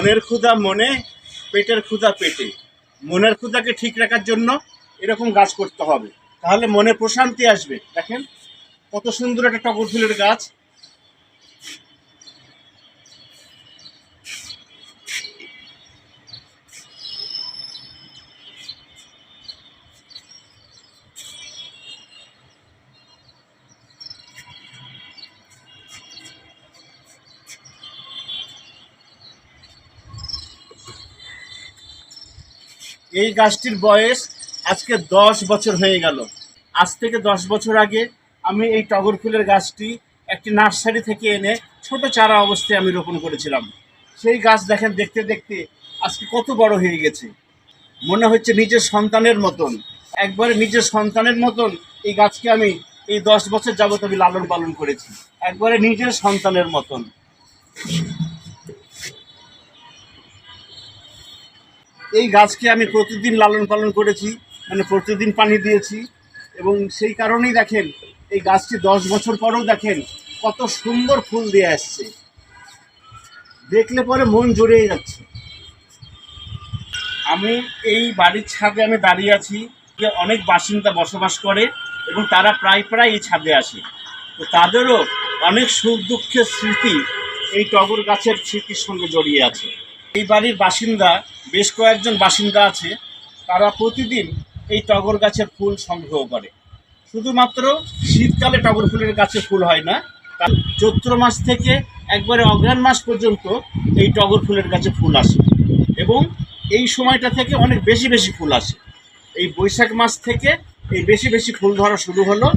মনের ক্ষুধা মনে, পেটের ক্ষুধা পেটে। মনের ক্ষুধাকে ঠিক রাখার জন্য এরকম গাছ করতে হবে। তাহলে মনে প্রশান্তি আসবে। দেখেন, কত সুন্দর একটা টগর ফুলের গাছ। এই গাছটির বয়স আজকে দশ বছর হয়ে গেল। আজ থেকে দশ বছর আগে আমি এই টগর ফুলের গাছটি একটি নার্সারি থেকে এনে ছোট চারা অবস্থায় আমি রোপণ করেছিলাম। সেই গাছ দেখেন, দেখতে দেখতে আজকে কত বড় হয়ে গেছে। মনে হচ্ছে নিজের সন্তানের মতন। একবারে নিজের সন্তানের মতন এই গাছকে আমি এই দশ বছর যাবত আমি লালন পালন করেছি। একবারে নিজের সন্তানের মতন। এই গাছকে আমি প্রতিদিন লালন পালন করেছি মানে প্রতিদিন পানি দিয়েছি এবং সেই কারণেই দেখেন, এই গাছটি দশ বছর পরেও দেখেন কত সুন্দর ফুল দিয়ে আসছে। দেখলে পরে মন জড়িয়ে যাচ্ছে। আমি এই বাড়ির ছাদে আমি দাঁড়িয়ে আছি, যে অনেক বাসিন্দা বসবাস করে এবং তারা প্রায় প্রায় এই ছাদে আসে। তো তাদেরও অনেক সুখ দুঃখের স্মৃতি এই টগর গাছের স্মৃতির সঙ্গে জড়িয়ে আছে। এই বাড়ির বাসিন্দা, বেশ কয়েকজন বাসিন্দা আছে, তারা প্রতিদিন এই টগর গাছের ফুল সংগ্রহ করে। শুধুমাত্র শীতকালে টগর ফুলের গাছে ফুল হয় না তার চৈত্র মাস থেকে একবারে অগ্রাণ মাস পর্যন্ত এই টগর ফুলের গাছে ফুল আসে এবং এই সময়টা থেকে অনেক বেশি বেশি ফুল আসে। এই বৈশাখ মাস থেকে এই বেশি বেশি ফুল ধরা শুরু হলো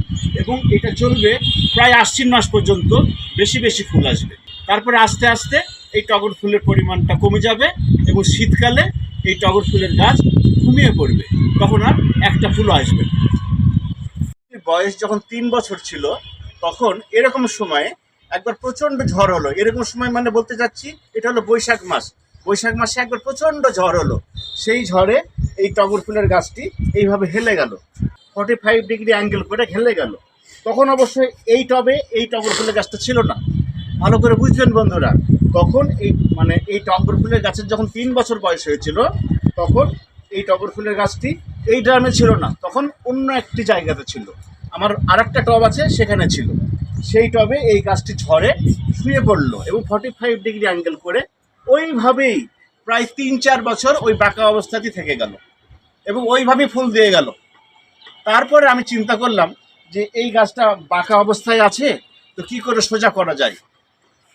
এবং এটা চলবে প্রায় আশ্বিন মাস পর্যন্ত বেশি বেশি ফুল আসবে। তারপরে আস্তে আস্তে এই টগর ফুলের পরিমাণটা কমে যাবে এবং শীতকালে এই টগর ফুলের গাছ ঘুমিয়ে পড়বে। তখন আর একটা ফুলও আসবে বয়স যখন তিন বছর ছিল, তখন এরকম সময়ে একবার প্রচণ্ড ঝড় হলো। এরকম সময় মানে বলতে চাচ্ছি, এটা হলো বৈশাখ মাস। বৈশাখ মাসে একবার প্রচণ্ড ঝড় হলো। সেই ঝড়ে এই টগর ফুলের গাছটি এইভাবে হেলে গেল। ফর্টি ফাইভ ডিগ্রি অ্যাঙ্গেল করে হেলে গেল। তখন অবশ্যই এই টবে এই টগর ফুলের গাছটা ছিল না। ভালো করে বুঝবেন বন্ধুরা। তখন এই মানে এই টগর ফুলের গাছের যখন তিন বছর বয়স হয়েছিল, তখন এই টগর ফুলের গাছটি এই ড্রামে ছিল না, তখন অন্য একটি জায়গাতে ছিল। আমার আরেকটা টব আছে, সেখানে ছিল। সেই টবে এই গাছটি ঝড়ে শুয়ে পড়ল এবং ফর্টি ফাইভ ডিগ্রি অ্যাঙ্গেল করে ওইভাবেই প্রায় তিন চার বছর ওই বাঁকা অবস্থাতেই থেকে গেল এবং ওইভাবেই ফুল দিয়ে গেল। তারপরে আমি চিন্তা করলাম যে এই গাছটা বাঁকা অবস্থায় আছে, তো কি করে সোজা করা যায়?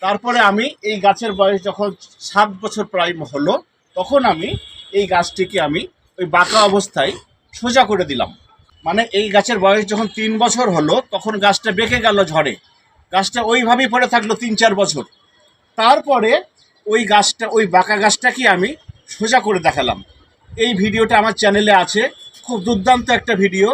তারপরে আমি এই গাছের বয়স যখন সাত বছর প্রায় হলো, তখন আমি এই গাছটিকে আমি ওই বাঁকা অবস্থায় সোজা করে দিলাম। মানে এই গাছের বয়স যখন তিন বছর হলো, তখন গাছটা বেঁকে গেল ঝড়ে। গাছটা ওইভাবেই পড়ে থাকল তিন চার বছর। তারপরে ওই গাছটা, ওই বাঁকা গাছটাকে আমি সোজা করে দেখালাম। এই ভিডিওটা আমার চ্যানেলে আছে। খুব দুর্দান্ত একটা ভিডিও।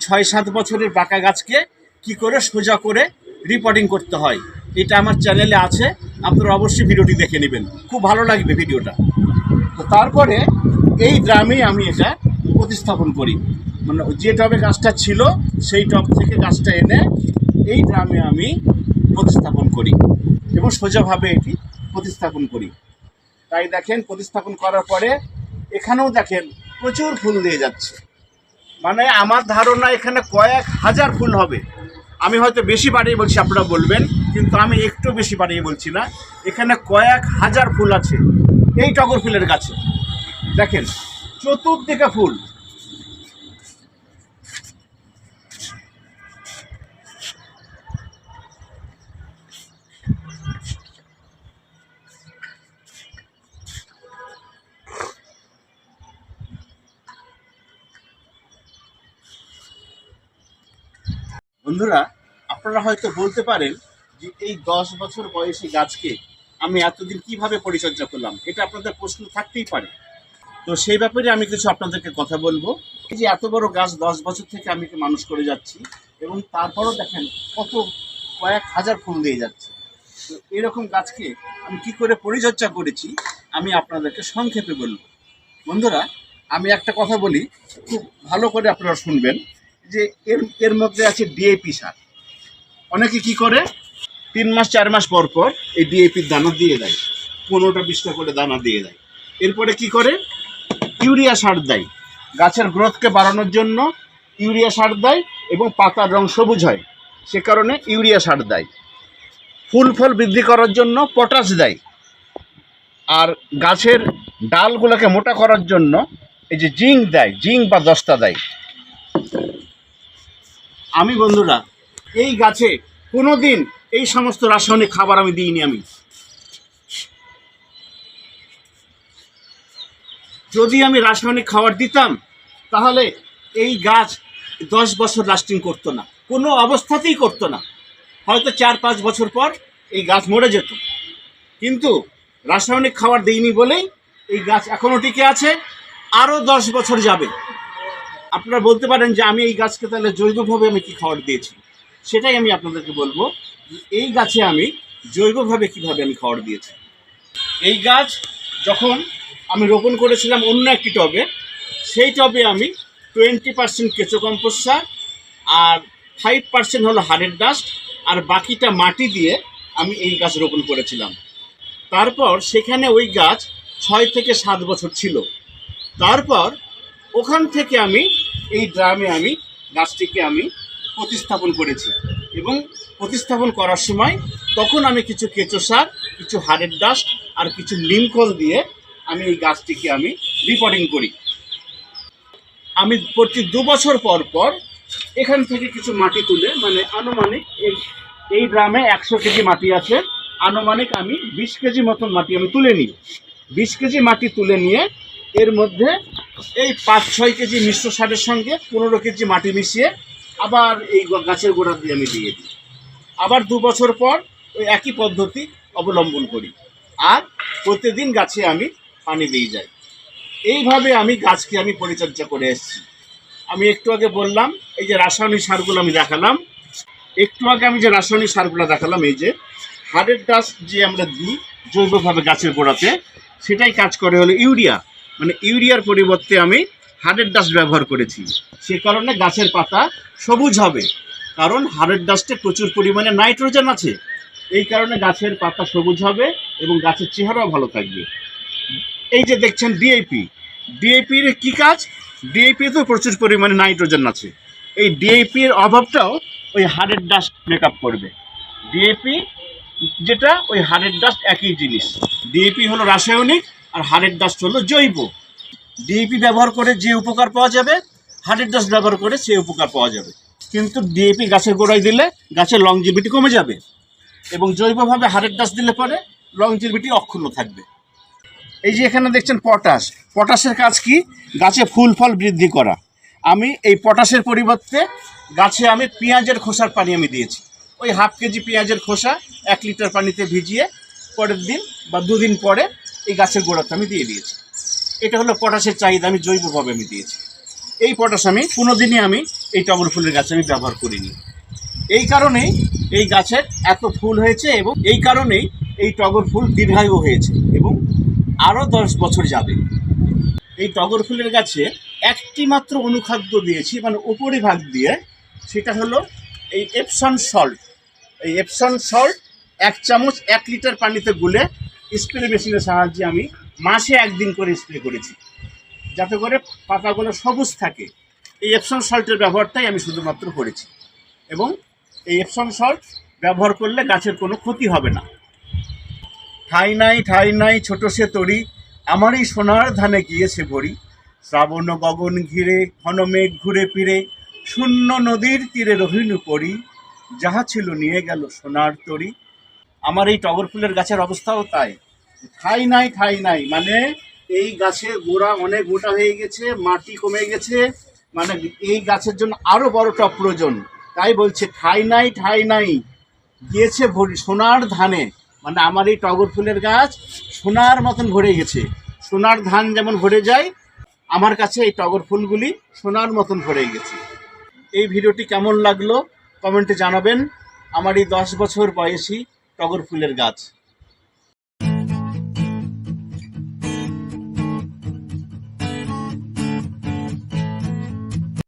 ছয় সাত বছরের বাঁকা গাছকে কি করে সোজা করে রিপোর্টিং করতে হয়। এটা আমার চ্যানেলে আছে, আপনারা অবশ্যই ভিডিওটি দেখে নেবেন। খুব ভালো লাগবে ভিডিওটা। তো তারপরে এই ড্রামেই আমি এটা প্রতিস্থাপন করি। মানে যে টবে গাছটা ছিল, সেই টব থেকে গাছটা এনে এই ড্রামে আমি প্রতিস্থাপন করি এবং সোজাভাবে এটি প্রতিস্থাপন করি। তাই দেখেন, প্রতিস্থাপন করার পরে এখানেও দেখেন প্রচুর ফুল দিয়ে যাচ্ছে। মানে আমার ধারণা এখানে কয়েক হাজার ফুল হবে। আমি হয়তো বেশি বাড়িয়ে বলছি, আপনারা বলবেন, কিন্তু আমি একটু বেশি বাড়িয়ে বলছি না। এখানে কয়েক হাজার ফুল আছে, এই টগর ফুলের গাছে। দেখেন, চতুর্দিকে ফুল। বন্ধুরা আপনারা হয়তো বলতে পারেন যে এই দশ বছর বয়সী গাছকে আমি এতদিন কীভাবে পরিচর্যা করলাম? এটা আপনাদের প্রশ্ন থাকতেই পারে। তো সেই ব্যাপারে আমি কিছু আপনাদেরকে কথা বলব। এই যে এত বড় গাছ দশ বছর থেকে আমি মানুষ করে যাচ্ছি এবং তারপরও দেখেন কত কয়েক হাজার ফুল দিয়ে যাচ্ছে। তো এরকম গাছকে আমি কি করে পরিচর্যা করেছি, আমি আপনাদেরকে সংক্ষেপে বলব। বন্ধুরা, আমি একটা কথা বলি, খুব ভালো করে আপনারা শুনবেন যে এর এর মধ্যে আছে ডিএপি সার। অনেকে কি করে? তিন মাস, চার মাস পর পর এই ডিএপির দানা দিয়ে দেয়। পনেরোটা, বিশটা করে দানা দিয়ে দেয়। এরপরে কি করে? ইউরিয়া সার দেয়। গাছের গ্রোথকে বাড়ানোর জন্য ইউরিয়া সার দেয় এবং পাতার রং সবুজ হয়। সে কারণে ইউরিয়া সার দেয়। ফুল ফল বৃদ্ধি করার জন্য পটাশ দেয়। আর গাছের ডালগুলোকে মোটা করার জন্য এই যে জিঙ্ক দেয়, জিঙ্ক বা দস্তা দেয়। আমি বন্ধুরা এই গাছে কোনো দিন এই সমস্ত রাসায়নিক খাবার আমি দিইনি আমি। যদি আমি রাসায়নিক খাবার দিতাম, তাহলে এই গাছ দশ বছর লাস্টিং করতো না। কোনো অবস্থাতেই করতো না। হয়তো চার, পাঁচ বছর পর এই গাছ মরে যেত। কিন্তু রাসায়নিক খাবার দেইনি বলেই এই গাছ এখনও টিকে আছে আরও দশ বছর যাবে। আপনারা বলতে পারেন যে আমি এই গাছকে তাহলে জৈবভাবে আমি কি খাবার দিয়েছি? সেটাই আমি আপনাদেরকে বলব এই গাছে আমি জৈবভাবে কীভাবে আমি খাবার দিয়েছি। এই গাছ যখন আমি রোপণ করেছিলাম অন্য একটি টবে, সেই টবে আমি টোয়েন্টি পার্সেন্ট কেঁচো কম্পোস্ট সার আর ফাইভ পার্সেন্ট হলো হাড়ের ডাস্ট আর বাকিটা মাটি দিয়ে আমি এই গাছ রোপণ করেছিলাম। তারপর সেখানে ওই গাছ ছয় থেকে সাত বছর ছিল। তারপর ওখান থেকে আমি এই ড্রামে আমি গাছটিকে আমি প্রতিস্থাপন করেছি। এবং প্রতিস্থাপন করার সময় তখন আমি কিছু কেঁচো সার, কিছু হাড়ের ডাস্ট আর কিছু নিমকল দিয়ে আমি এই গাছটিকে আমি রিপোর্টিং করি। আমি প্রতি দু বছর পর পর এখান থেকে কিছু মাটি তুলে মানে আনুমানিক এই এই ড্রামে একশো কেজি মাটি আছে। আনুমানিক আমি বিশ কেজি মতন মাটি আমি তুলে নিই। বিশ কেজি মাটি তুলে নিয়ে এর মধ্যে এই পাঁচ ছয় কেজি মিশ্র সারের সঙ্গে পনেরো কেজি মাটি মিশিয়ে আবার এই গাছের গোড়া দিয়ে আমি দিয়ে দিই। আবার দু বছর পর ওই একই পদ্ধতি অবলম্বন করি। আর প্রতিদিন গাছে আমি পানি দিয়ে যাই। এইভাবে আমি গাছকে আমি পরিচর্যা করে এসেছি। আমি একটু আগে বললাম, এই যে রাসায়নিক সারগুলো আমি দেখালাম, একটু আগে আমি যে রাসায়নিক সারগুলো দেখালাম, এই যে হাড়ের ডাস্ট যে আমরা দিই জৈবভাবে গাছের গোড়াতে, সেটাই কাজ করে হলো ইউরিয়া। মানে ইউরিয়ার পরিবর্তে আমি হাড়ের ডাস্ট ব্যবহার করেছি। সে কারণে গাছের পাতা সবুজ হবে। কারণ হাড়ের ডাস্টে প্রচুর পরিমাণে নাইট্রোজেন আছে। এই কারণে গাছের পাতা সবুজ হবে এবং গাছের চেহারাও ভালো থাকবে। এই যে দেখছেন ডিএপি ডিএপির কি কাজ? ডিএপি তো প্রচুর পরিমাণে নাইট্রোজেন আছে। এই ডিএপির অভাবটাও ওই হাড়ের ডাস্ট মেক করবে। ডিএপি যেটা ওই হাড়ের ডাস্ট একই জিনিস। ডিএপি হলো রাসায়নিক আর হাড়ের ডাস্ট হলো জৈব। ডিএপি ব্যবহার করে যে উপকার পাওয়া যাবে হাড়ের ডাস্ট ব্যবহার করে সেই উপকার পাওয়া যাবে। কিন্তু ডিএপি গাছের গোড়ায় দিলে গাছের লংজিভিটি কমে যাবে এবং জৈবভাবে হাড়ের ডাস্ট দিলে পরে লংজিভিটি অক্ষুণ্ণ থাকবে। এই যে এখানে দেখছেন পটাশ। পটাশের কাজ কি? গাছে ফুল ফল বৃদ্ধি করা। আমি এই পটাশের পরিবর্তে গাছে আমি পেঁয়াজের খোসার পানি আমি দিয়েছি। ওই হাফ কেজি পেঁয়াজের খোসা এক লিটার পানিতে ভিজিয়ে পরের দিন বা দুদিন পরে এই গাছের গোড়াতে আমি দিয়ে দিয়েছি। এটা হলো পটাশের চাহিদা, আমি জৈবভাবে আমি দিয়েছি। এই পটাশ আমি কোনো দিনই আমি এই টগর ফুলের গাছে আমি ব্যবহার করিনি। এই কারণেই এই গাছের এত ফুল হয়েছে এবং এই কারণেই এই টগর ফুল দীর্ঘায়ু হয়েছে এবং আরও দশ বছর যাবে। এই টগর ফুলের গাছে একটি মাত্র অনুখাদ্য দিয়েছি মানে উপরিভাগ দিয়ে, সেটা হলো এই এপসন সল্ট এই এপসন সল্ট এক চামচ এক লিটার পানিতে গুলে স্প্রে মেশিনের সাহায্যে আমি মাসে একদিন করে স্প্রে করেছি। যাতে করে পাতাগুলো সবুজ থাকে। এই এপসন সল্টের ব্যবহারটাই আমি শুধুমাত্র করেছি। এবং এই এপসন সল্ট ব্যবহার করলে গাছের কোনো ক্ষতি হবে না। ঠাই নাই ঠাই নাই, ছোট সে তরি, আমারই সোনার ধানে গিয়েছে ভরি শ্রাবণ গগন ঘিরে, ঘন মেঘ ঘুরে ফিরে, শূন্য নদীর তীরে রহিনু পরি যাহা ছিল নিয়ে গেল সোনার তরি। আমার এই টগর ফুলের গাছের অবস্থাও তাই। ঠাই নাই ঠাই নাই। মানে এই গাছের গোড়া অনেক মোটা হয়ে গেছে, মাটি কমে গেছে। মানে এই গাছের জন্য আরও বড় টপ প্রয়োজন। তাই বলছে, ঠাই নাই ঠাই নাই। গিয়েছে ভরি সোনার ধানে। মানে আমার এই টগর ফুলের গাছ সোনার মতন ভরে গেছে। সোনার ধান যেমন ভরে যায়, আমার কাছে এই টগর ফুলগুলি সোনার মতন ভরে গেছে। এই ভিডিওটি কেমন লাগল, কমেন্টে জানাবেন। আমার এই দশ বছর বয়সী টগর ফুলের গাছ।